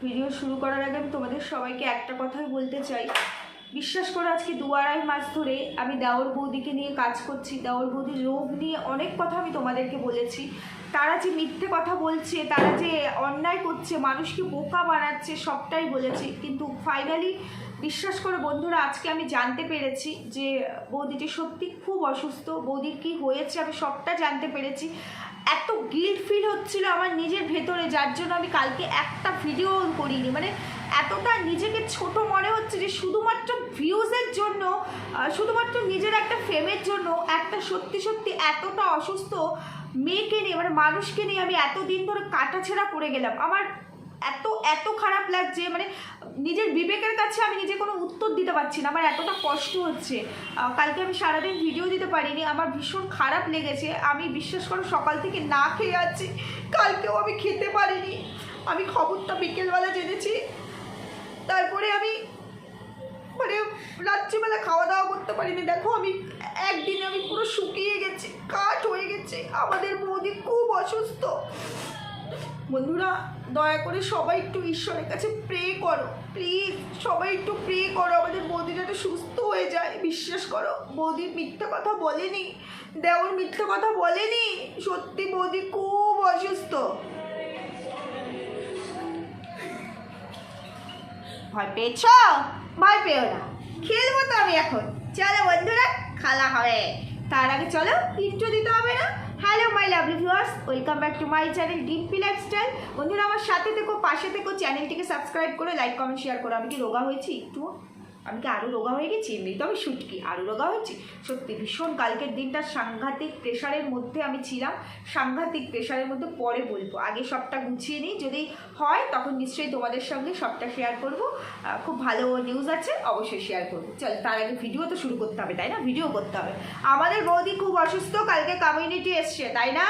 Video শুরু করার আগে আমি তোমাদের সবাইকে একটা কথাই বলতে চাই। বিশ্বাস করে, আজকে দু আড়াই মাস ধরে আমি দাওর বৌদিকে নিয়ে কাজ করছি। দাওর বৌদির রোগ নিয়ে অনেক কথা আমি তোমাদেরকে বলেছি। তারা যে মিথ্যে কথা বলছে, তারা যে অন্যায় করছে, মানুষকে বোকা বানাচ্ছে, সবটাই বলেছি। কিন্তু ফাইনালি বিশ্বাস করে বন্ধুরা, আজকে আমি জানতে পেরেছি যে বৌদিটি সত্যি খুব অসুস্থ। বৌদির কি হয়েছে আমি সবটা জানতে পেরেছি। এত গিল্ড ফিল হচ্ছিল আমার নিজের ভেতরে, যার জন্য আমি কালকে একটা ভিডিও করিনি। মানে এতটা নিজেকে ছোট মনে হচ্ছে যে শুধুমাত্র ভিউজের জন্য শুধুমাত্র নিজের একটা ফেমের জন্য একটা সত্যি সত্যি এতটা অসুস্থ মেয়েকে নিয়ে মানে মানুষকে নিয়ে আমি এতদিন ধরে কাটাছেড়া করে গেলাম। আমার এত এত খারাপ লাগছে মানে নিজের বিবেকের কাছে আমি নিজে কোনো উত্তর দিতে পারছি না, আমার এতটা কষ্ট হচ্ছে। কালকে আমি সারাদিন ভিডিও দিতে পারিনি, আমার ভীষণ খারাপ লেগেছে, আমি বিশ্বাস করো সকাল থেকে না খেয়ে আছি, কালকেও আমি খেতে পারিনি। আমি খবরটা বিকেলবেলা জেনেছি, তারপরে আমি মানে রাত্রিবেলা খাওয়া দাওয়া করতে পারিনি। দেখো আমি একদিনে আমি পুরো শুকিয়ে গেছি, কাঠ হয়ে গেছে, আমাদের বৌদি খুব অসুস্থ। বন্ধুরা দয়া করে সবাই একটু ঈশ্বরের কাছে প্রে করো। প্লিজ সবাই একটু প্রে করো। আমাদের বৌদি যাতে সুস্থ হয়ে যায়, বিশ্বাস করো। বৌদি মিথ্যা কথা বলেনি। দেওর মিথ্যা কথা বলেনি। সত্যি বৌদি খুব অসুস্থ। ভয় পেয়েছ? ভয় পেও না। খেলব তো আমি এখন। চলো বন্ধুরা, খেলা হবে। তার আগে চলো ইন্ট্রো দিতে হবে না? Hello my lovely viewers welcome back to my channel Dimpi lifestyle বন্ধুরা, আমার সাথে থেকো, পাশে থেকো চ্যানেলটিকে সাবস্ক্রাইব করে লাইক কমেন্ট শেয়ার করো। আমি কি রোগা হয়েছি একটু আমি কি আরও রোগা হয়ে গেছি? এমনি তো আমি শুটকি আরও রোগা হয়েছি। সত্যি, ভীষণ কালকের দিনটা সাংঘাতিক প্রেশারের মধ্যে আমি ছিলাম। সাংঘাতিক প্রেশারের মধ্যে পরে বলব। আগে সবটা গুছিয়ে নিই, যদি হয় তখন নিশ্চয়ই তোমাদের সঙ্গে সবটা শেয়ার করব। খুব ভালো নিউজ আছে, অবশ্যই শেয়ার করব। চল, তার আগে ভিডিও তো শুরু করতে হবে, তাই না? ভিডিও করতে হবে। আমাদের বৌদি খুব অসুস্থ, কালকে কমিউনিটি এসছে, তাই না?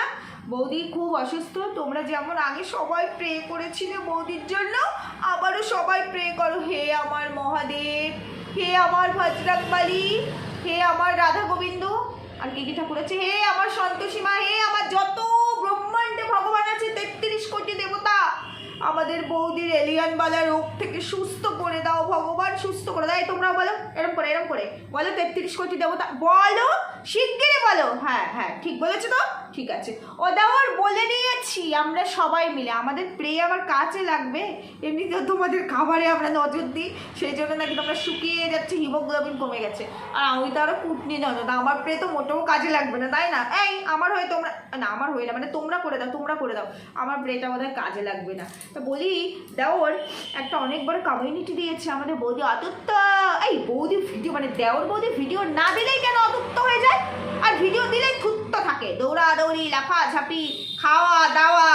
বৌদি খুব অসুস্থ, তোমরা যেমন আগে সবাই প্রে করেছিলে বৌদির জন্য, আবারও সবাই প্রে করো। হে আমার মহাদেব! হে আমার ভদ্রাকবালী হে আমার রাধা গোবিন্দ। আর কি কি ঠাকুর আছে? হে আমার সন্তোষী মা, হে আমার যত ব্রহ্মাণ্ডে ভগবান আছে, তেত্রিশ কোটি দেবতা আমাদের বৌদির এলিয়ানবালা রোগ থেকে সুস্থ করে দাও, ভগবান সুস্থ করে দাও। তোমরা বলো, এরম করে এরম করে। বলো তেত্রিশ কোটি দেবতা। বলো, শিগগিরই বলো। হ্যাঁ হ্যাঁ ঠিক বলেছ তো? ঠিক আছে। ও দেওয়ার বলে নিয়েছি, আমরা সবাই মিলে। আমাদের প্রে আমার কাছে লাগবে। এমনিতেও তোমাদের খাবারে আমরা নজর দিই। সেই জন্য নাকি তোমরা শুকিয়ে যাচ্ছে, হিমোগ্লোবিন কমে গেছে। আর আমি তো আরও কুটনি নজর আমার প্রে তো মোটেও কাজে লাগবে না, তাই না? এই, আমার হয়ে তোমরা না, আমার হয়ে না মানে তোমরা করে দাও, তোমরা করে দাও। আমার প্রেটা বোধহয় কাজে লাগবে না। তো বলি, দেওর একটা অনেক বড় কমিউনিটি দিয়েছে আমাদের বৌদি। অতুত্ত! এই বৌদি ভিডিও মানে দেওর বৌদি ভিডিও না দিলেই কেন অতুত্ত হয়ে যায়? আর ভিডিও দিলেই থুত্ত থাকে। দৌড়াদৌড়ি, লাফাঝাপি, খাওয়া দাওয়া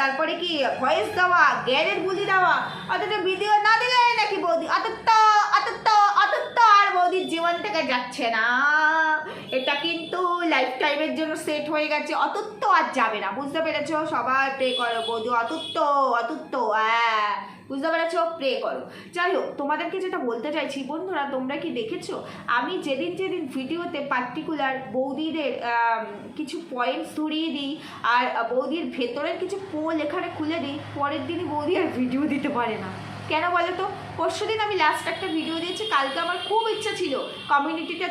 তারপরে কি ভয়েস দেওয়া, জ্ঞানের বুলি দেওয়া, অথচ ভিডিও না দিলে নাকি বৌদি অতুত্ত অতুত্ত অতুত্ত, আর বৌদির জীবন থেকে যাচ্ছে না। এটা কিন্তু লাইফ টাইমের জন্য সেট হয়ে গেছে। অতুত্ত আর যাবে না। বুঝতে পেরেছ? সবাই প্রে করো, বৌদি। অতুত্ত অতুত্ত হ্যাঁ। বুঝতে পেরেছ? প্রে করো। যাই হোক, তোমাদেরকে যেটা বলতে চাইছি, বন্ধুরা, তোমরা কি দেখেছ? আমি যেদিন যেদিন ভিডিওতে পার্টিকুলার বৌদিদের কিছু পয়েন্টস ধরিয়ে দিই আর বৌদির ভেতরের কিছু পোল এখানে খুলে দিই, পরের দিনই বৌদি আর ভিডিও দিতে পারে না। কেন বলো তো? পরশু দিন আমি লাস্ট একটা ভিডিও দিয়েছি, কালকে আমার খুব ইচ্ছা ছিল। কমিউনিটিতে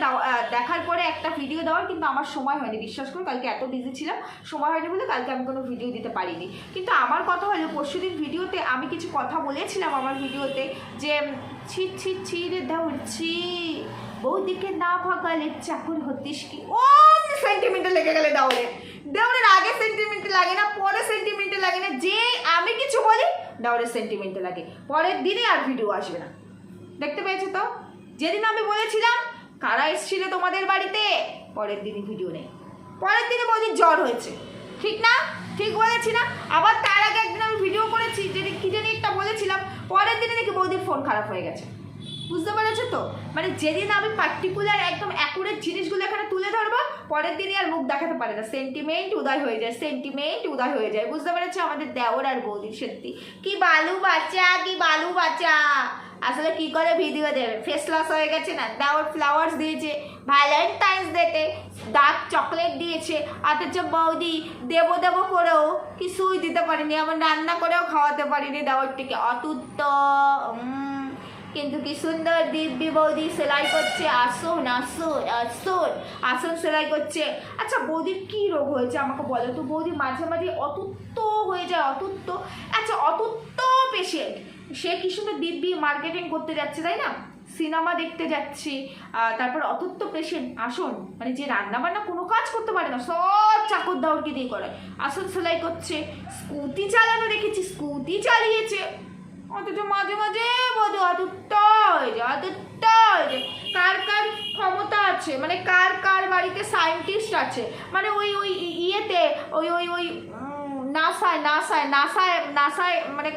দেখার পরে একটা ভিডিও দেওয়ার, কিন্তু আমার সময় হয়নি, বিশ্বাস করো, কালকে এত বিজি ছিলাম। সময় হয়নি বলে কালকে আমি কোনো ভিডিও দিতে পারিনি। কিন্তু আমার কথা হলো, পরশু দিন ভিডিওতে আমি কিছু কথা বলেছিলাম আমার ভিডিওতে যে ছি ছি ছি রে দাউর ছি, বৌদিকে না ভাগালে চাকর হতিস কি? ও সেন্টিমেন্টে লেগে গেলে দাউরে দেওরের আগে সেন্টিমেন্টে লাগে না, পরে সেন্টিমেন্টে লাগে না, যে আমি কিছু বলি দেওরের সেন্টিমেন্টে লাগে। পরের দিনে আর ভিডিও আসবে না। দেখতে পেয়েছ তো? যেদিন আমি বলেছিলাম, কারা এসেছিল তোমাদের বাড়িতে? পরের দিনই ভিডিও নেই। পরের দিনে বলছি জ্বর হয়েছে। ঠিক না? ঠিক বলেছি না? আবার তার আগে একদিন আমি ভিডিও করেছি, যেদিন কি জানি একটা বলেছিলাম, পরের দিনে নাকি বৌদির ফোন খারাপ হয়ে গেছে। বুঝতে পেরেছ তো? মানে যেদিন আমি পার্টিকুলার একদম অ্যাকুরেট জিনিসগুলো এখানে তুলে ধরবো, পরের দিনই আর মুখ দেখাতে পারে না। সেন্টিমেন্ট উদয় হয়ে যায় সেন্টিমেন্ট উদয় হয়ে যায়। বুঝতে পেরেছ? আমাদের দেওর আর বৌদির সত্যি। কি বালু বাচ্চা, কি বালু বাচ্চা! আসলে কি করে ভিডিও দেবে? ফেস লস হয়ে গেছে না? দেওয়ার ফ্লাওয়ার্স দিয়েছে ভ্যালেন্টাইন্স ডেতে ডার্ক চকলেট দিয়েছে, অথচ বৌদি দেবো দেবো করেও কিছুই দিতে পারিনি। আমার রান্না করেও খাওয়াতে পারিনি দেওয়ারটিকে অতুত্ত কিন্তু কি সুন্দর দিব্যি বৌদি সেলাই করছে, আসুন আসুন আসুন আসুন সেলাই করছে। আচ্ছা বৌদির কি রোগ হয়েছে আমাকে বলো তো? বৌদি মাঝে মাঝে অতুত্ত হয়ে যায়, অতুত্ত। আচ্ছা অতুত্ত পেশেন্ট সে কি সুন্দর দিব্যি মার্কেটিং করতে যাচ্ছে, তাই না? সিনেমা দেখতে যাচ্ছি তারপর অতুত্ত পেশেন্ট আসুন। মানে যে রান্না বান্না কোনো কাজ করতে পারে না, সব চাকর দাওরকে দিয়ে করে। আসুন সেলাই করছে, স্কুটি চালানো দেখেছি, স্কুটি চালিয়েছে। অথচ মাঝে মাঝে বোধ অতুত্ত হয়ে যায় যায় কার কার ক্ষমতা আছে? মানে কার কার বাড়িতে সায়েন্টিস্ট আছে? মানে ওই ওই ইয়েতে, ওই ওই ওই নাসায় নাসায় নাসায় নাসায় মানে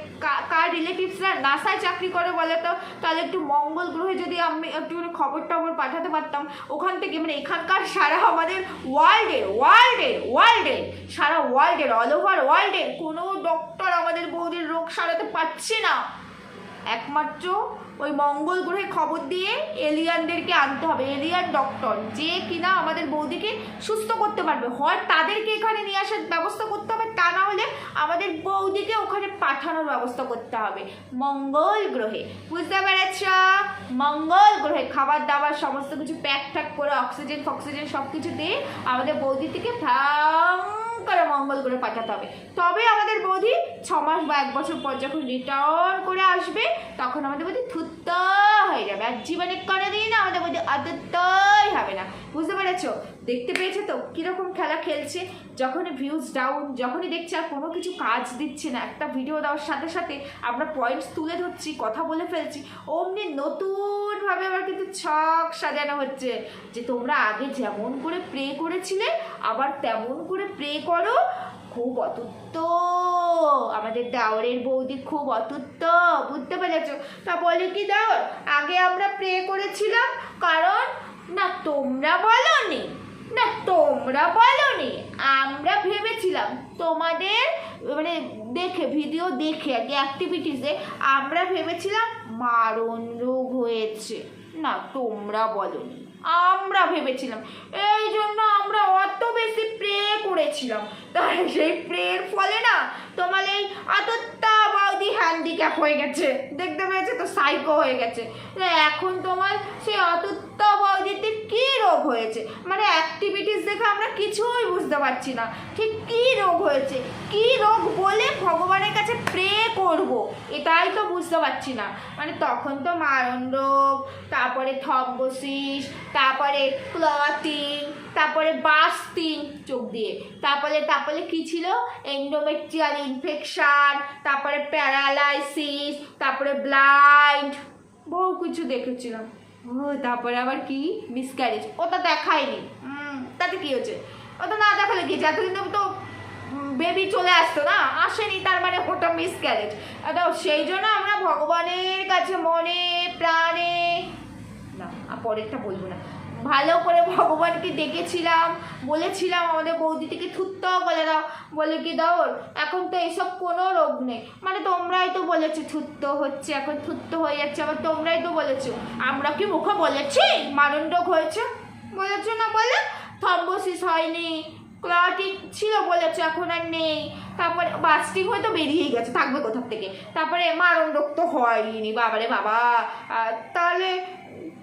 কার রিলেটিভসরা নাসায় চাকরি করে বলে তো? তাহলে একটু মঙ্গল গ্রহে যদি আমি একটু খবর টবর পাঠাতে পারতাম, ওখান থেকে মানে এখানকার সারা আমাদের ওয়ার্ল্ডের ওয়ার্ল্ডের ওয়ার্ল্ডের সারা ওয়ার্ল্ডের অল ওভার ওয়ার্ল্ডের কোনো ডক্টর আমাদের বৌদির রোগ সারাতে পারছে না। একমাত্র ওই মঙ্গল গ্রহে খবর দিয়ে এলিয়ানদেরকে আনতে হবে, এলিয়ান ডক্টর, যে কিনা আমাদের বৌদিকে সুস্থ করতে পারবে। হয় তাদেরকে এখানে নিয়ে আসার ব্যবস্থা করতে হবে, তা না হলে আমাদের বৌদিকে ওখানে পাঠানোর ব্যবস্থা করতে হবে। মঙ্গল গ্রহে, বুঝতে পেরেছ? মঙ্গল গ্রহে খাবার দাবার সমস্ত কিছু প্যাক ট্যাক করে অক্সিজেন ফক্সিজেন সব কিছু দিয়ে আমাদের বৌদি থেকে ভ্যাং করে মঙ্গল করে পাঠাতে হবে। তবে আমাদের বৌদি ছ মাস বা এক বছর পর যখন রিটার্ন করে আসবে, তখন আমাদের বৌদি থুত্ত হয়ে যাবে। আর জীবনে করে দিন আমাদের বৌদি আদত্তই হবে না। বুঝতে পেরেছ? দেখতে পেয়েছে তো? কীরকম খেলা খেলছে? যখনই ভিউজ ডাউন যখনই দেখছে আর কোনো কিছু কাজ দিচ্ছে না, একটা ভিডিও দেওয়ার সাথে সাথে আমরা পয়েন্টস তুলে ধরছি, কথা বলে ফেলছি, অমনি নতুনভাবে আবার কিন্তু ছক সাজানো হচ্ছে যে তোমরা আগে যেমন করে প্রে করেছিলে, আবার তেমন করে প্রে করো, খুব অতুত্ত। আমাদের দাওরের বৌদি খুব অতুত্ত, বুঝতে পেরেছ? তা বলে কি দাওর? আগে আমরা প্রে করেছিলাম, কারণ না তোমরা বলনি। না তোমরা বলনি, আমরা ভেবেছিলাম তোমাদের মানে দেখে ভিডিও দেখে আর কি অ্যাক্টিভিটিসে আমরা ভেবেছিলাম মারণ রোগ হয়েছে। না, তোমরা বলনি, আমরা ভেবেছিলাম। এই জন্য আমরা অত বেশি প্রে করেছিলাম। তাই সেই প্রের ফলে না তোমার এই আতত্তা বৌদি হ্যান্ডিক্যাপ হয়ে গেছে। দেখতে পেয়েছে তো? সাইকো হয়ে গেছে। এখন তোমার সেই অতত্তা বৌদিতে কী রোগ হয়েছে? মানে অ্যাক্টিভিটিস দেখে আমরা কিছুই বুঝতে পারছি না। ঠিক কী রোগ হয়েছে? কী রোগ বলে ভগবানের কাছে প্রে করব? এটাই তো বুঝতে পারছি না। মানে তখন তো মারণ রোগ, তারপরে থম্বোসিস, তারপরে ক্লটিং তারপরে বাস্টিং চোখ দিয়ে। তারপরে তারপরে কি ছিল? এন্ডোমেট্রিয়াল ইনফেকশান তারপরে প্যারালাইসিস তারপরে ব্লাইন্ড বহু কিছু দেখেছিলাম। ও, তারপরে আবার কি? মিসক্যারেজ ওটা দেখায়নি। তাতে কি হচ্ছে ওটা না দেখালে কি? এতদিন তো বেবি চলে আসতো না, আসেনি তার মানে ওটা মিসক্যারেজ তো সেই জন্য আমরা ভগবানের কাছে মনে, প্রাণে, না, আর পরেরটা বলব না। ভালো করে ভগবানকে ডেকেছিলাম, বলেছিলাম আমাদের বৌদিটিকে থুত্তাও বলে দাও বলে কি দাও এখন তো এইসব কোনো রোগ নেই। মানে তোমরাই তো বলেছ, থুত্ত হচ্ছে, এখন থুত্ত হয়ে যাচ্ছে। আবার তোমরাই তো বলেছ, আমরা কি মুখে বলেছি? মারণ রোগ হয়েছে? বলেছ না বলে? থম্বোসিস হয়নি। ক্লটিং ছিল বলেছে এখন আর নেই। তারপরে বাস্টিং হয়তো বেরিয়েই গেছে, থাকবে কোথার থেকে। তারপরে মারণ রোগ তো হয়নি, বাবারে বাবা। তাহলে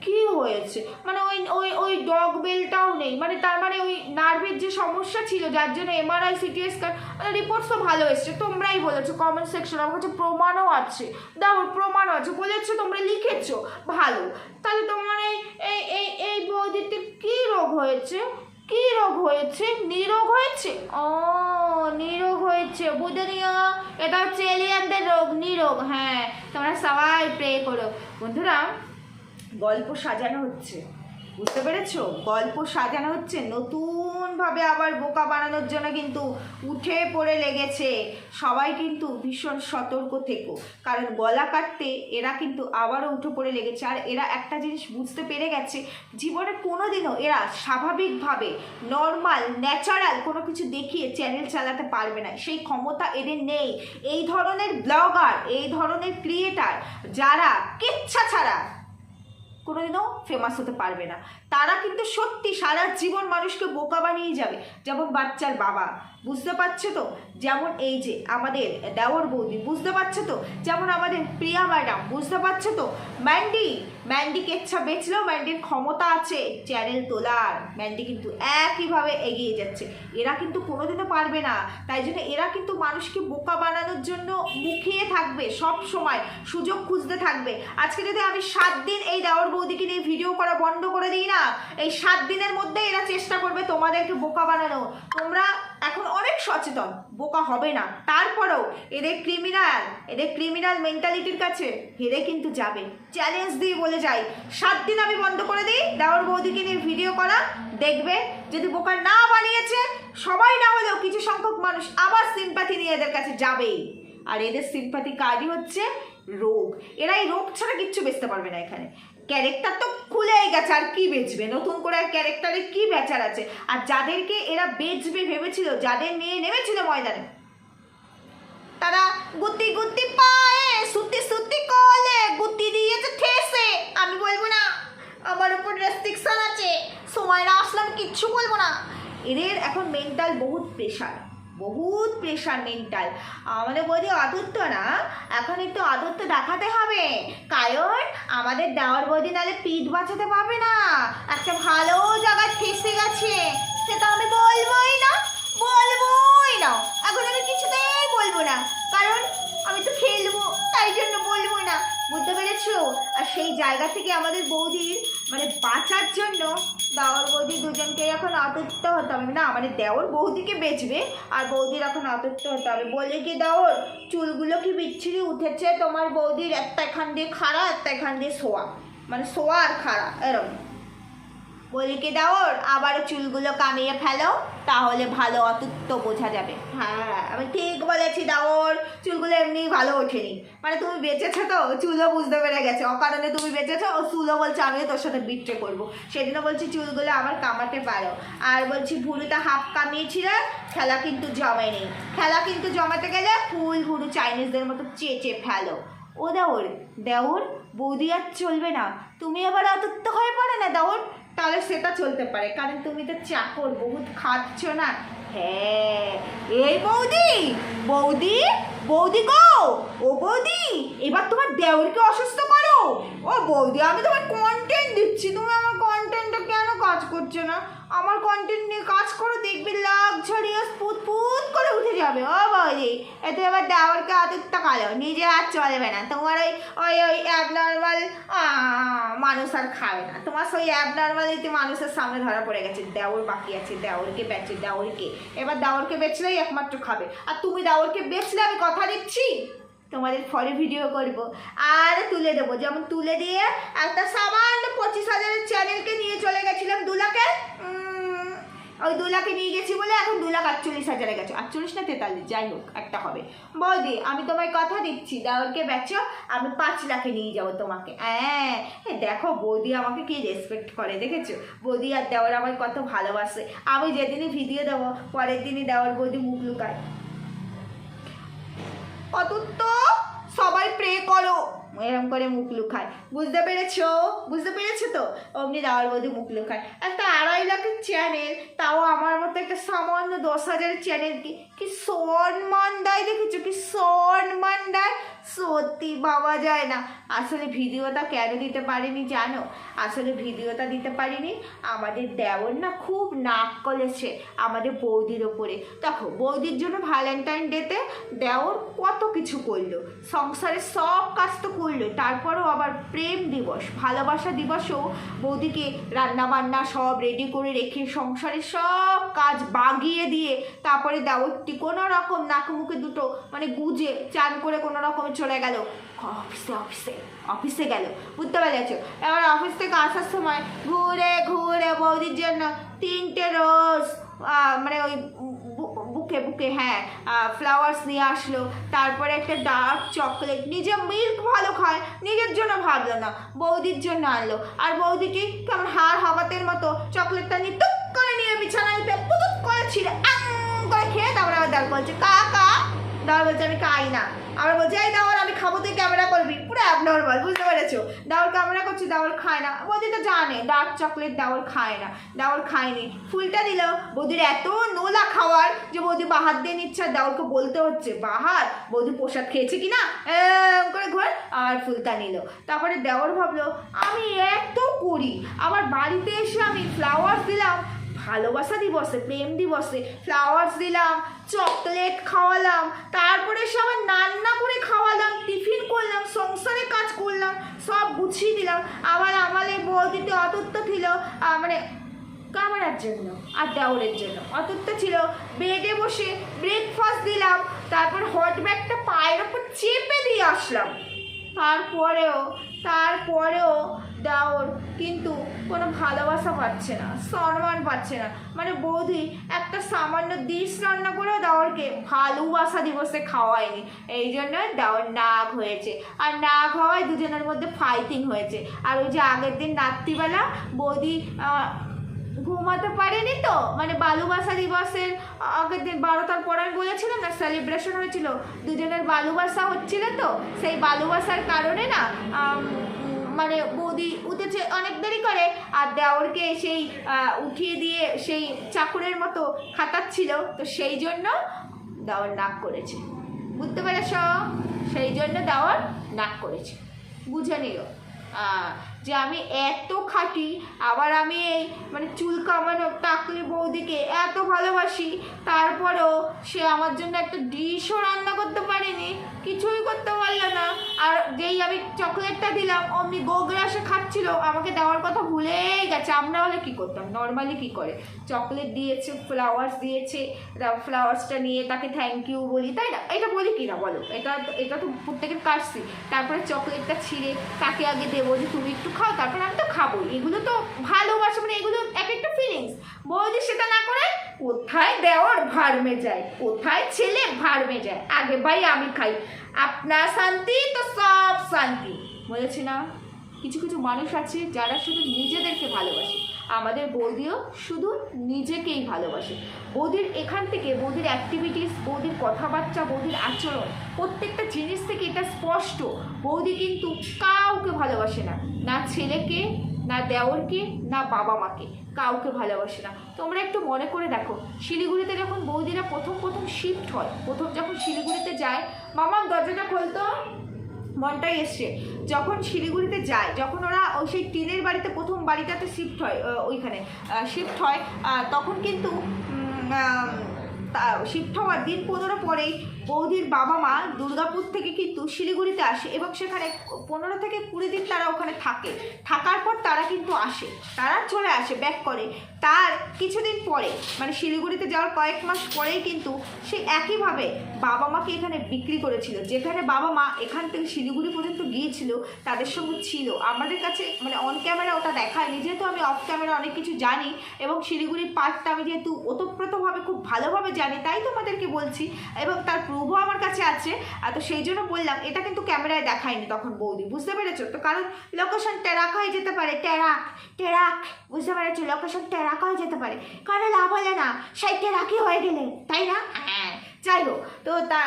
কি হয়েছে? মানে ওই ওই ওই ডগ বেলটাও নেই। মানে তার মানে ওই নার্ভের যে সমস্যা ছিল, যার জন্য এমআরআই সিটি স্ক্যান রিপোর্টস তো ভালো এসছে, তোমরাই বলেছ কমেন্ট সেকশন আমার কাছে প্রমাণও আছে। দাও, প্রমাণও আছে, বলেছ, তোমরা লিখেছো। ভালো। তাহলে তোমার এই এই এই বৌদিতে কী রোগ হয়েছে? কি রোগ হয়েছে? নিরোগ হয়েছে? ও, নিরোগ হয়েছে। বুঝে নিও, এটা হচ্ছে এলিয়ানদের রোগ, নিরোগ। হ্যাঁ তোমরা সবাই প্রে করো। বন্ধুরা, গল্প সাজানো হচ্ছে। বুঝতে পেরেছ? গল্প সাজানো হচ্ছে, নতুনভাবে আবার বোকা বানানোর জন্য কিন্তু উঠে পড়ে লেগেছে। সবাই কিন্তু ভীষণ সতর্ক থেকো, কারণ গলা কাটতে এরা কিন্তু আবারও উঠে পড়ে লেগেছে। আর এরা একটা জিনিস বুঝতে পেরে গেছে, জীবনে কোনো দিনও এরা স্বাভাবিকভাবে নর্মাল ন্যাচারাল কোনো কিছু দেখিয়ে চ্যানেল চালাতে পারবে না। সেই ক্ষমতা এদের নেই। এই ধরনের ব্লগার এই ধরনের ক্রিয়েটার যারা কিচ্ছা ছাড়া কোনোদিনও ফেমাস হতে পারবে না। তারা কিন্তু সত্যি সারা জীবন মানুষকে বোকা বানিয়ে যাবে, যেমন বাচ্চার বাবা। বুঝতে পারছ তো? যেমন এই যে আমাদের দেওর বৌদি, বুঝতে পারছ তো? যেমন আমাদের প্রিয়া ম্যাডাম, বুঝতে পারছ তো? ম্যান্ডি ম্যান্ডি কেচ্ছা বেচলেও ম্যান্ডির ক্ষমতা আছে চ্যানেল তোলার। ম্যান্ডি কিন্তু একইভাবে এগিয়ে যাচ্ছে। এরা কিন্তু কোনোদিনও পারবে না। তাই জন্য এরা কিন্তু মানুষকে বোকা বানানোর জন্য মুখিয়ে থাকবে সব সময়, সুযোগ খুঁজতে থাকবে। আজকে যদি আমি সাত দিন এই দেওয়ার বৌদিকে নিয়ে ভিডিও করা বন্ধ করে দিই না, এই সাত দিনের মধ্যে এরা চেষ্টা করবে তোমাদেরকে বোকা বানানো তোমরা এখন অনেক সচেতন, বোকা হবে না। তারপরেও এদের ক্রিমিনাল এদের ক্রিমিনাল মেন্টালিটির কাছে হেরে কিন্তু যাবে। চ্যালেঞ্জ দিয়ে বলে যাই। সাত দিন আমি বন্ধ করে দিই, দেওয়ার বৌদিকে নিয়ে ভিডিও করা। দেখবে যদি বোকা না বানিয়েছে, সবাই না হলেও কিছু সংখ্যক মানুষ আবার সিম্পাথি নিয়ে এদের কাছে যাবেই। আর এদের সিম্পাথি কার্ডই হচ্ছে রোগ। এরা এই রোগ ছাড়া কিচ্ছু বেচতে পারবে না এখানে। ক্যারেক্টার তো খুলেই গেছে, আর কি বেচবে? নতুন করে আর ক্যারেক্টারে কি বেচার আছে? আর যাদেরকে এরা বেচবে ভেবেছিল, যাদের নিয়ে নেমেছিল ময়দানে, তারা গুত্তি গুত্তি পায়ে, সুতি সুতি কলে গুত্তি দিয়েছে, ঠেসে। আমি বলব না, আমার উপর রেস্ট্রিকশন আছে। সময় না আসলে আমি কিচ্ছু বলব না। এদের এখন মেন্টাল বহুত প্রেশার বহুত প্রেশার মেন্টাল আমাদের বৌদি আদত্ত না, এখন একটু আদত্ত দেখাতে হবে। কারণ আমাদের দেওয়ার বৌদি নাহলে পিঠ বাঁচাতে পারবে না। একটা ভালো জায়গায় ফেসে গেছে। সেটা আমি বলবোই না বলবোই না। এখন আমি কিছুতেই বলব না। কারণ আমি তো খেলব, তাই জন্য বলব না। বুঝতে পেরেছ? আর সেই জায়গা থেকে আমাদের বৌদির মানে বাঁচার জন্য দাওয়ার বৌদি দুজনকে এখন আতত্ব হতে হবে। না মানে দেওর বৌদিকে বেচবে আর বৌদির এখন আতত্ব হতে হবে। বলে কি দেওর, চুলগুলো কি বিচ্ছিরি উঠেছে? তোমার বৌদির একটা এখান দিয়ে খাড়া একটা এখান দিয়ে শোয়া। মানে শোয়া আর খাড়া এরকম বলি কি দাওর, আবার চুলগুলো কামিয়ে ফেলো, তাহলে ভালো অতুত্ব বোঝা যাবে। হ্যাঁ আমি ঠিক বলেছি দাওর, চুলগুলো এমনি ভালো ওঠেনি। মানে তুমি বেঁচেছো তো, চুলও বুঝতে পেরে গেছে। অকারণে তুমি বেঁচেছো, ও চুলও বলছে, আমিও তোর সাথে বিট্রে করব। সেদিনও বলছি, চুলগুলো আবার কামাতে পারো। আর বলছি, ভুরুটা হাফ কামিয়েছিল খেলা কিন্তু জমেনি। খেলা কিন্তু জমাতে গেলে ফুল ভুরু চাইনিজদের মতো চেঁচে ফেলো। ও দেওর দেওর, বৌদি আর চলবে না। তুমি আবার অতত্ব হয়ে পড়ে না দেওর। তাহলে সেটা চলতে পারে। কারণ তুমি তো চাকর, বহুত খাচ্ছ না। হ্যাঁ এই বৌদি বৌদি বৌদি গো, ও বৌদি, এবার তোমার দেওরকে অসুস্থ করো। ও বৌদি, আমি তোমার কন্টেন্ট দিচ্ছি, তুমি আমার কাজ করছ না। আমার কন্টেন্ট নিয়ে কাজ করো, দেখবি লাক্সারিয়াস পুত করে উঠে যাবে। ও বৌদি এতে এবার দেওরকে আদিত্য কালো নিজে আর চলবে না। তোমার ওই ওই ওই অ্যাবনর্মাল মানুষ আর খাবে না। তোমার সেই অ্যাবনর্মালিটি মানুষের সামনে ধরা পড়ে গেছে। দেওর বাকি আছে, দেওরকে বেচে, দেওরকে। এবার দেওরকে বেচলেই একমাত্র খাবে। আর তুমি দেওরকে বেচলে আমি কথা দিচ্ছি? তোমাদের ফলে ভিডিও করব। আর তুলে দেবো। যেমন তুলে দিয়ে একটা সামান্য পঁচিশ হাজারের চ্যানেলকে নিয়ে চলে গেছিলাম দু লাখে ওই দু লাখে নিয়ে গেছি বলে এখন দু লাখ আটচল্লিশ হাজারে গেছে। আটচল্লিশ না তেতাল্লিশ, যাই হোক, একটা হবে। বৌদি, আমি তোমায় কথা দিচ্ছি। দেওয়ারকে বেচো, আমি পাঁচ লাখে নিয়ে যাব তোমাকে। হ্যাঁ দেখো, বৌদি আমাকে কি রেসপেক্ট করে, দেখেছ? বৌদি আর দেওয়ার আমায় কত ভালোবাসে। আমি যেদিনই ভিডিও দেবো, পরের দিনই দেওয়ার বৌদি মুখ লুকায়। অতুত্ত, সবাই প্রে করো। এরম করে মুখ লুকায়। বুঝতে পেরেছ? বুঝতে পেরেছ তো? অমনি দেওয়ার বধু মুখ লুকায়। একটা আড়াই লাখের চ্যানেল তাও আমার মতো একটা সামান্য দশ হাজারের চ্যানেল কি? কি সম্মান দেয় দেখেছ? কি সম্মান দেয়? সত্যি ভাবা যায় না। আসলে ভিডিওটা কেন দিতে পারিনি জানো? আসলে ভিডিওটা দিতে পারিনি। আমাদের দেওর না খুব নাক কলেছে আমাদের বৌদির ওপরে। দেখো, বৌদির জন্য ভ্যালেন্টাইন ডেতে দেওর কত কিছু করল। সংসারের সব কাজ তো করল। তারপরেও আবার প্রেম দিবস, ভালোবাসা দিবসও বৌদিকে রান্না বান্না সব রেডি করে রেখে সংসারের সব কাজ বাগিয়ে দিয়ে তারপরে দেওর মূর্তি কোনো রকম নাক মুখে দুটো মানে গুজে চান করে কোনো রকমে চলে গেল। অফিসে অফিসে অফিসে গেল। বুঝতে পেরেছ? এবার অফিস থেকে আসার সময় ঘুরে ঘুরে বৌদির জন্য তিনটে রোজ মানে ওই বুকে বুকে হ্যাঁ ফ্লাওয়ার্স নিয়ে আসলো। তারপরে একটা ডার্ক চকলেট নিজে মিল্ক ভালো খায়, নিজের জন্য ভাবলো না, বৌদির জন্য আনলো। আর বৌদিটি কেমন হাড় হাবাতের মতো চকলেটটা নিয়ে টুক করে নিয়ে বিছানায় পুতুক করে ছিঁড়ে আং করে খেয়ে তারপরে আবার দাঁড় বলছে কা কা দাওয়ার বলছে আমি খাই না। আবার বলছে, এই দাওয়ার আমি খাব, তুই ক্যামেরা করবি। পুরো অ্যাবনর্মাল বুঝতে পেরেছ? দাওয়ার ক্যামেরা করছি দাওয়ার খায় না। বৌদি তো জানে ডার্ক চকলেট দাওয়ার খায় না দাওয়ার খায়নি। ফুলটা দিল, বৌদির এত নোলা খাওয়ার যে বৌদি বাহার দিয়ে নিচ্ছে, আর দাওয়ারকে বলতে হচ্ছে, বাহার, বৌদি প্রসাদ খেয়েছে কি না করে ঘর, আর ফুলটা নিল। তারপরে দেওয়ার ভাবলো, আমি এত করি আবার বাড়িতে এসে আমি ফ্লাওয়ার দিলাম ভালোবাসা দিবসে, প্রেম দিবসে ফ্লাওয়ার্স দিলাম চকলেট খাওয়ালাম, তারপরে সে আবার রান্না করে খাওয়ালাম টিফিন করলাম সংসারে কাজ করলাম, সব গুছিয়ে দিলাম। আবার আমার এই বৌদিতে অতত্ব ছিল মানে কামারার জন্য আর দেওরের জন্য। অতত্ব ছিল বেডে বসে ব্রেকফাস্ট দিলাম, তারপর হট ব্যাগটা পায়ের ওপর চেপে দিয়ে আসলাম। তারপরেও তারপরেও কোনো ভালোবাসা পাচ্ছে না, সম্মান পাচ্ছে না। মানে বৌদি, একটা সামান্য ডিশ রান্না করেও দাওরকে ভালোবাসা দিবসে খাওয়ায়নি। এই জন্য দেওয়ার নাক হয়েছে। আর নাক হওয়ায় দুজনের মধ্যে ফাইটিং হয়েছে। আর ওই যে আগের দিন রাত্রিবেলা বৌদি ঘুমাতে পারেনি তো? মানে বালুবাসা দিবসের আগের দিন বারোটার পর আমি বলেছিলাম না সেলিব্রেশন হয়েছিল। দুজনের বালুবাসা হচ্ছিল তো? সেই বালুবাসার কারণে না মানে বৌদি উঠেছে, অনেক দেরি করে। আর দেওরকে সেই উঠিয়ে দিয়ে সেই চাকরের মতো খাতাচ্ছিল তো সেই জন্য দেওয়ার নাক করেছে। বুঝতে পেরেছ? সেই জন্য দেওয়ার নাক করেছে। বুঝে নিও যে আমি এত খাটি, আবার আমি এই মানে চুল কামানো টাকলি বৌদিকে এত ভালোবাসি, তারপরেও সে আমার জন্য একটা ডিশও রান্না করতে পারেনি, কিছুই করতে পারল না। আর যেই আমি চকলেটটা দিলাম, অমনি গোগ্রাসে খাচ্ছিল, আমাকে দেওয়ার কথা ভুলেই গেছে। আমরা হলে কী করতাম? নর্মালি কী করে? চকলেট দিয়েছে ফ্লাওয়ার্স দিয়েছে ফ্লাওয়ার্সটা নিয়ে তাকে থ্যাংক ইউ বলি, তাই না? এটা বলি কি না বলো? এটা এটা তো প্রত্যেকের কাটছি তারপরে চকলেটটা ছিঁড়ে তাকে আগে দেবো যে, তুমি একটু খাও, তারপর আমি তো খাব এগুলো তো ভালোবাসা মানে এগুলো এক একটা ফিলিংস বৌদি সেটা না করে কোথায় দেওয়ার ভারমে যায় কোথায় ছেলে ভারমে যায় আগে ভাই, আমি খাই। আপনার শান্তি, তো সব শান্তি। বলেছি না, কিছু কিছু মানুষ আছে যারা শুধু নিজেদেরকে ভালোবাসে। আমাদের বৌদিও শুধু নিজেকেই ভালোবাসে। বৌদির এখান থেকে, বৌদির অ্যাক্টিভিটিস বৌদির কথাবার্তা, বৌদির আচরণ, প্রত্যেকটা জিনিস থেকে এটা স্পষ্ট। বৌদি কিন্তু কাউকে ভালোবাসে না। না ছেলেকে, না দেওরকে, না বাবা মাকে কাউকে ভালোবাসে না। তোমরা একটু মনে করে দেখো, শিলিগুড়িতে যখন বৌদিরা প্রথম প্রথম শিফট হয়, প্রথম যখন শিলিগুড়িতে যায়, মামার দরজাটা খুলতো। মনটাই এসছে। যখন শিলিগুড়িতে যায়, যখন ওরা ওই সেই টিনের বাড়িতে প্রথম বাড়িটাতে শিফট হয় ওইখানে শিফট হয় তখন কিন্তু শিফট হওয়ার দিন পনেরো পরেই বৌদির বাবা মা দুর্গাপুর থেকে কিন্তু শিলিগুড়িতে আসে এবং সেখানে পনেরো থেকে কুড়ি দিন তারা ওখানে থাকে। থাকার পর তারা কিন্তু আসে, তারা চলে আসে ব্যাক করে। তার কিছুদিন পরে মানে শিলিগুড়িতে যাওয়ার কয়েক মাস পরেই কিন্তু সে একইভাবে বাবা মাকে এখানে বিক্রি করেছিল। যেখানে বাবা মা এখান থেকে শিলিগুড়ি পর্যন্ত গিয়েছিল, তাদের সঙ্গে ছিল। আমাদের কাছে মানে অন ক্যামেরা ওটা দেখায়নি। যেহেতু আমি অফ ক্যামেরা অনেক কিছু জানি এবং শিলিগুড়ির পার্টটা আমি যেহেতু ওতপ্রোতভাবে খুব ভালোভাবে জানি, তাই তোমাদেরকে বলছি এবং তার প্রভু আমার কাছে আছে। তো সেই জন্য বললাম, এটা কিন্তু ক্যামেরায় দেখায়নি তখন বৌদি, বুঝতে পেরেছ? তো কারণ লোকেশন টেরাক হয়ে যেতে পারে। টেরাক টেরাক, বুঝতে পেরেছ? Location truck. হয়ে যেতে পারে। কারণ লাভ হলে না সেই রাখি হয়ে গেলে তাই না? হ্যাঁ। যাই হোক তো তা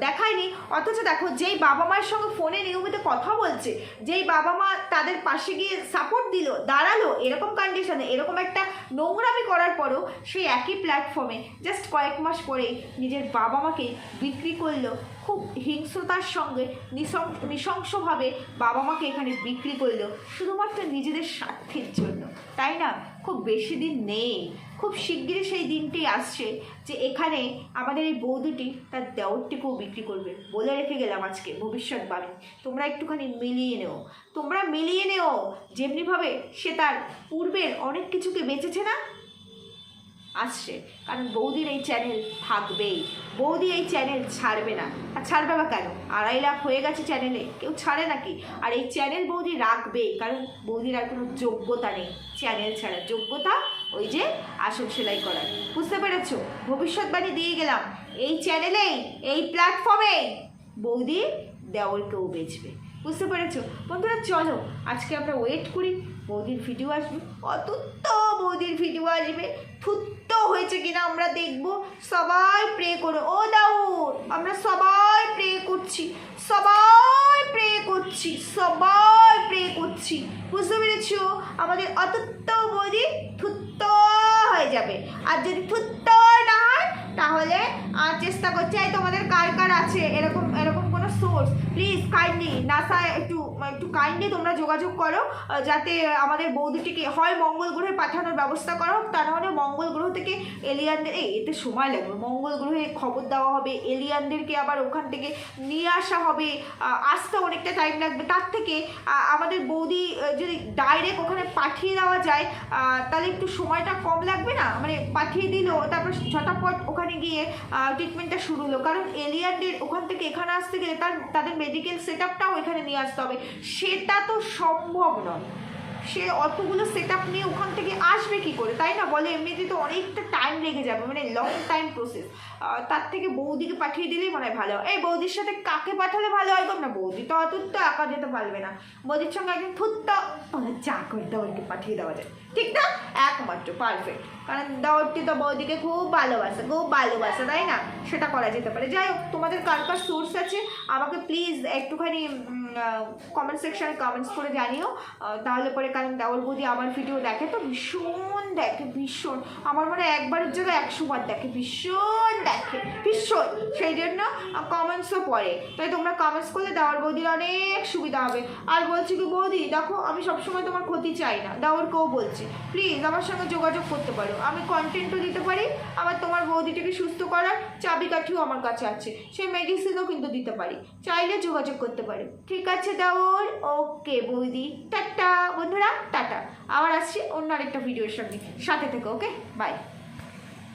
দেখায়নি। অথচ দেখো যেই বাবা মায়ের সঙ্গে ফোনে নিয়মিত কথা বলছে যেই বাবা মা তাদের পাশে গিয়ে সাপোর্ট দিল দাঁড়াল এরকম কন্ডিশনে এরকম একটা নোংরামি করার পরও সেই একই প্ল্যাটফর্মে জাস্ট কয়েক মাস পরেই নিজের বাবা মাকে বিক্রি করল খুব হিংস্রতার সঙ্গে নৃশংসভাবে বাবা মাকে এখানে বিক্রি করল শুধুমাত্র নিজেদের স্বার্থের জন্য। তাই না? খুব বেশি দিন নেই। খুব শিগগিরই সেই দিনটি আসছে যে এখানে আমাদের এই বৌদিটি তার দেওরটিকেও বিক্রি করবে। বলে রেখে গেলাম আজকে ভবিষ্যৎবাণী তোমরা একটুখানি মিলিয়ে নেও। তোমরা মিলিয়ে নেও। যেমনিভাবে সে তার পূর্বের অনেক কিছুকে বেঁচেছে না আসছে। কারণ বৌদির এই চ্যানেল থাকবেই। বৌদি এই চ্যানেল ছাড়বে না। আর ছাড়বে বা কেন? আড়াই লাখ হয়ে গেছে চ্যানেলে কেউ ছাড়ে নাকি? আর এই চ্যানেল বৌদি রাখবেই। কারণ বৌদির আর কোনো যোগ্যতা নেই চ্যানেল ছাড়ার। যোগ্যতা ওই যে আসল সেলাই করার। বুঝতে পেরেছ? ভবিষ্যৎবাণী দিয়ে গেলাম। এই চ্যানেলেই এই প্ল্যাটফর্মে বৌদি দেওয়ারকেও বেচবে। বুঝতে পেরেছ? বন্ধুরা, চলো, আজকে আমরা ওয়েট করি। বৌদির ভিডিও আসবে। অতুত্ত বৌদির ভিডিও আসবে। থুত্ত হয়েছে কিনা আমরা দেখব। সবাই প্রে করো ও দাউর আমরা সবাই প্রে করছি। সবাই প্রে করছি। সবাই প্রে করছি। বুঝতে পেরেছ? আমাদের অতুত্ত বৌদি থুত্ত হয়ে যাবে। আর যদি থুত্ত না হয়, তাহলে চেষ্টা করছি তোমাদের কার কার আছে? এরকম এরকম সোর্স প্লিজ কাইন্ডলি নাসায় একটু একটু কাইন্ডলি তোমরা যোগাযোগ করো যাতে আমাদের বৌদিটিকে হয় মঙ্গল গ্রহে পাঠানোর ব্যবস্থা করা, তা নাহলে মঙ্গল গ্রহ থেকে এলিয়ানদের এই, এতে সময় লাগবে। মঙ্গল গ্রহে খবর দেওয়া হবে এলিয়ানদেরকে আবার ওখান থেকে নিয়ে আসা হবে আসতে অনেকটা টাইম লাগবে। তার থেকে আমাদের বৌদি যদি ডাইরেক্ট ওখানে পাঠিয়ে দেওয়া যায় তাহলে একটু সময়টা কম লাগবে না? মানে পাঠিয়ে দিল, তারপর ঝটাপট ওখানে গিয়ে ট্রিটমেন্টটা শুরু হলো। কারণ এলিয়ানদের ওখান থেকে এখানে আসতে গেলে তার তাদের মেডিকেল সেট আপটাও এখানে নিয়ে আসতে হবে। সেটা তো সম্ভব নয়। সে অতগুলো সেট আপ নিয়ে ওখান থেকে আসবে কি করে? তাই না? বলে এমনিতে তো অনেকটা টাইম লেগে যাবে মানে লং টাইম প্রসেস তার থেকে বৌদিকে পাঠিয়ে দিলেই মনে হয় ভালো হয়। এই বৌদির সাথে কাকে পাঠালে ভালো হয় না, বৌদি তো অত তো একা যেতে পারবে না। বৌদির সঙ্গে একদিন ফুটটা চা করে দেওয়ারকে পাঠিয়ে দেওয়া যায়। ঠিক না? একমাত্র পারফেক্ট কারণ দেওয়ারটি তো বৌদিকে খুব ভালোবাসে খুব ভালোবাসে, তাই না? সেটা করা যেতে পারে। যাই হোক, তোমাদের কার কার সোর্স আছে? আমাকে প্লিজ একটুখানি কমেন্ট সেকশানে কমেন্টস করে জানিও। তাহলে পরে কারণ দেওয়ার বৌদি আমার ভিডিও দেখে তো ভীষণ দেখে, ভীষণ। আমার মনে হয় একবারের জায়গায় একশো বার দেখে, ভীষণ দেখে, ভীষণ। সেই জন্য কমেন্টসও পড়ে। তাই তোমরা কমেন্টস করলে দেওয়ার বৌদির অনেক সুবিধা হবে। আর বলছি কি বৌদি, দেখো, আমি সবসময় তোমার ক্ষতি চাই না। দেওয়ারকেও বলছি প্লিজ আমার সঙ্গে যোগাযোগ করতে পারো। আমি কন্টেন্টও দিতে পারি, আবার তোমার বৌদিটাকে সুস্থ করার চাবিকাঠিও আমার কাছে আছে। সেই মেডিসিনও কিন্তু দিতে পারি। চাইলে যোগাযোগ করতে পারো। ঠিক আছে দাওর ওকে বৌদি। টাটা। বন্ধুরা, টাটা। আবার আসছি অন্য আরেকটা ভিডিওর সঙ্গে। সাথে থেকে ওকে বাই